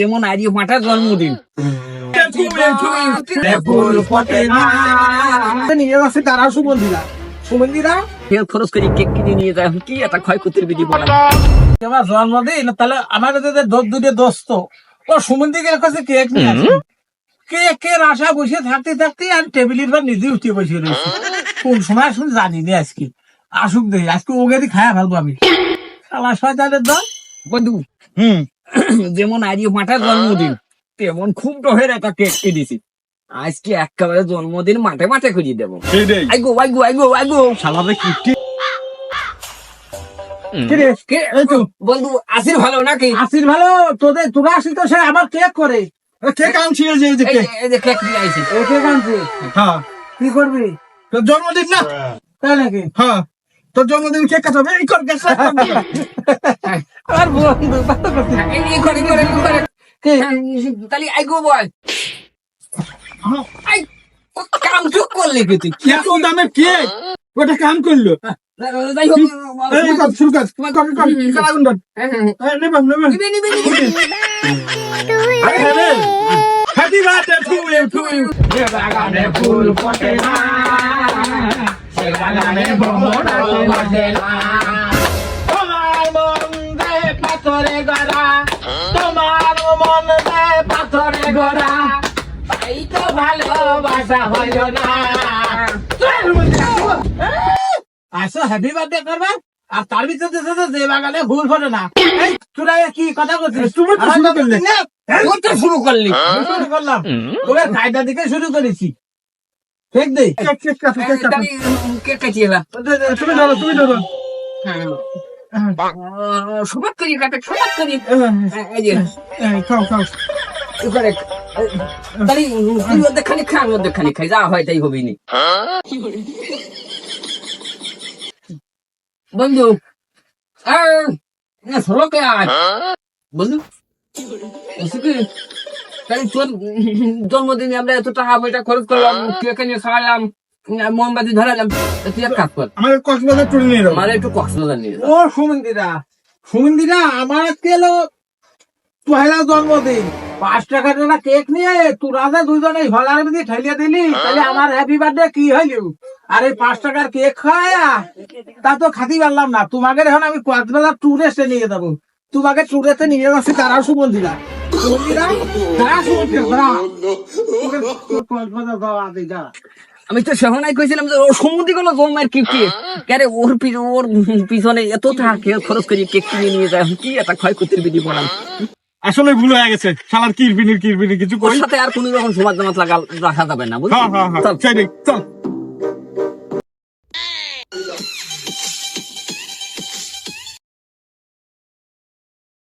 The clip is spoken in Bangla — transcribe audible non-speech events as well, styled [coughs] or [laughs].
যেমন আরিও মাটার জন্মদিন। নিয়ে তেল খরচ করে কেক কিনে নিয়ে যায়। কি একটা ক্ষয়ক্ষতির বিধি বলা? আমার জন্মদিন তাহলে আমার যে দোষ দুটো দোস্ত ও সুমন্দিকের কাছে কেক নিয়ে আসে। কেকের আশা বসে থাকতে থাকতে আর টেবিলের পর নিজে উঠে বসে রয়েছে। কোন সময় জানি না আজকে। আসুক দেখি আজকে ওগেরই খায়া ফেলব আমি। শালা শয়তানের দল। বন্ধু হুম। [coughs] যেমন আরিও মাটার জন্মদিন তেমন খুব ডহের একটা কেক কিনেছি আজকে একেবারে জন্মদিন মাঠে মাঠে খুঁজে দেবো। আইগো আইগো আইগো আইগো। শালাবে কিপটি কিরে? কে? বন্ধু আসির ভালো নাকি? আসির ভালো? তোদের তোরা আসিল তো সে আমার কেক করে। কেক আনছি এই যে কেক এই যে কেক নিয়ে আইছি। এই কেক আনছি। হ্যাঁ। কি করবি? তোর জন্মদিন না? তাই নাকি? হ্যাঁ। তোর জন্মদিন কেক কাটাবে? এই কর কেক [laughs] আর বন্ধু কত করছিস এই এই করে করে করে কে? তাহলে আইগো বল। আই কাম চুপ করলি কি তুই? দামের কেক ওটা কাম করল। যাই ভালোবাসা হইল না আসো হ্যাপি বার্থডে করবা আর তার ভিতরে যে বাগানে ফুল ফোটে না তোরা কি কথা করছিস তুমি তো শুরু করলে শুরু করলি শুরু করলাম তোকে কায়দা দিকে শুরু করেছি ঠিক দে কেক কাটিয়ে তুমি ধরো তুমি ধরো সবাক করি কাটে সবাক করি খাও খাও তাহলে তুই অর্ধেক খা আমি অর্ধেক খাই যা হয় তাই হবেই নি। বন্ধু আর না কে বন্ধু তাহলে তোর জন্মদিনে আমরা এত টাকা পয়সা খরচ করলাম কেক এনে খাওয়ালাম মোমবাতি ধরালাম তুই এক কাজ কর। আমার কক্সবাজার টুরে নিয়ে যাব আমার একটু কক্সবাজার নিয়ে। ও সুমন্দিরা সুমন্দিরা আমার আজকে এলো পহেলা জন্মদিন। পাঁচ টাকা টাকা কেক নিয়ে তোরা যে দুজনে হলার মধ্যে ঠেলিয়ে দিলি। তাহলে আমার হ্যাপি বার্থডে কি হইল? আর এই পাঁচ টাকার কেক খায়া তা তো খাতি পারলাম না। তোমাকে এখন আমি কক্সবাজার টুরিস্টে নিয়ে যাব। তোমাকে টুরেতে নিয়ে যাচ্ছি তারা সুমন্দিরা। সুমন্দিরা? তারা সুমন্দিরা তারা। তোকে কক্সবাজার যাওয়া আছে, যা। আমি তো সেখানে কইছিলাম যে ও সমুদ্রে কোনো জন্মের কিপটি কেরে ওর ওর পিছনে এত টাকা কে- খরচ করি কেক কিনে নিয়ে যায় কি একটা ক্ষয়ক্ষতির বিধি বলাম আসলে ভুল হয়ে গেছে। শালার কিরবিনি কিরবিনি কিছু ওর সাথে আর কোনো রকম সমাজ জামাত লাগা রাখা যাবে না বুঝলি? হ্যাঁ হ্যাঁ হ্যাঁ। চল।